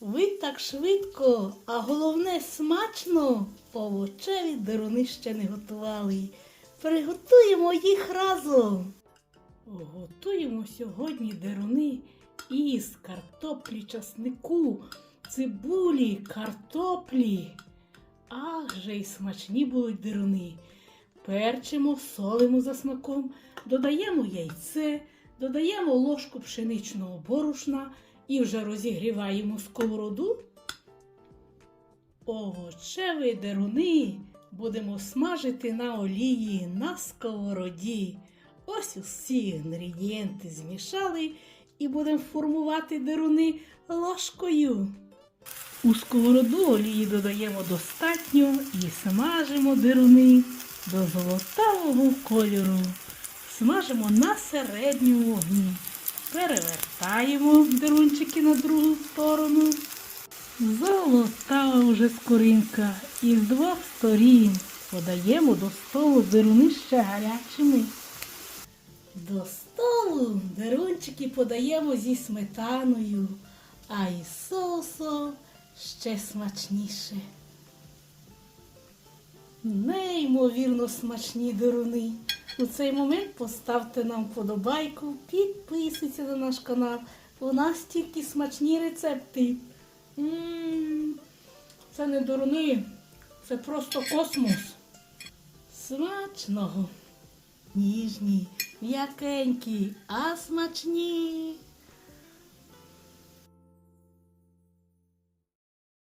Ви так швидко, а головне смачно овочеві деруни ще не готували. Приготуємо їх разом. Готуємо сьогодні деруни із картоплі часнику, цибулі, картоплі. Ах же й смачні будуть деруни. Перчимо, солимо за смаком, додаємо яйце, додаємо ложку пшеничного борошна і вже розігріваємо сковороду. Овочеві деруни будемо смажити на олії на сковороді. Ось усі інгредієнти змішали і будемо формувати деруни ложкою. У сковороду олії додаємо достатньо і смажимо деруни до золотавого кольору. Смажимо на середньому вогні. Перевертаємо дерунчики на другу сторону. Золотава вже скоринка. І з двох сторін подаємо до столу деруни ще гарячими. До столу дерунчики подаємо зі сметаною, а із соусом ще смачніше. Неймовірно смачні деруни. У цей момент поставте нам вподобайку, підписуйтесь на наш канал. У нас тільки смачні рецепти. М, Це не дурни, це просто космос. Смачного. Ніжні, м'якенькі, а смачні.